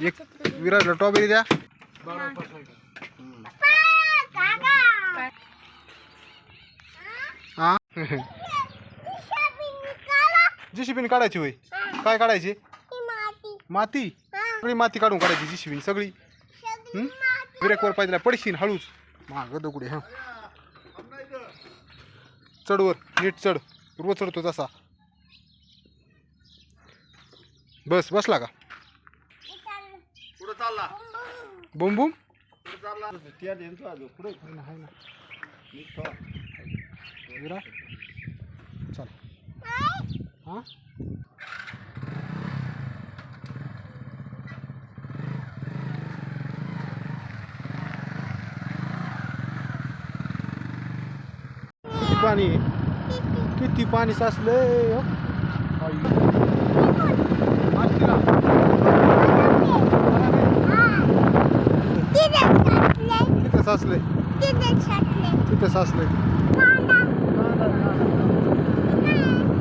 एक विराजला टॉबेरी द्या. हा? जीसीबीने काढायची होय. काय काढायची? माती. सगळी माती काढून काढायची जीसीबीने सगळी. हं? ब्रेकवर पाहिजे पडशीन हळूच. माग दगडे हा. चढवर नीट चढ. रोज चढतो तसा बस बसला का? चालला. बुम बुम? पुढे चालला. त्या नेमतो आज पुढे आहे ना. निघतो विरा चल. हा? पाणी? किती पाणी साचलंय हो. आई. मारती का? किती साचलंय किती साचलंय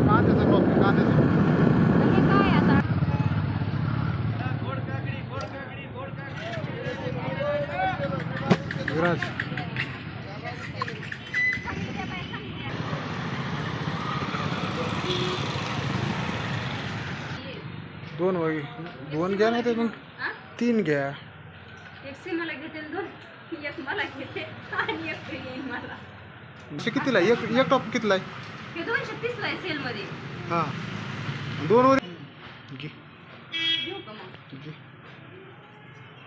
कांद्याचं टोपलं, कांद्याचं. विराज दोन वय दोन घ्या नाही तर मग तीन घ्या एक सीमाला घेते दोन एक मला घेते आणि एक येईल मला. कितीला आहे? एक एक टॉप कितीला आहे? हे दोनशे तीसला आहे सेलमध्ये. हां. दोन वर घे घेऊ का मग? घे.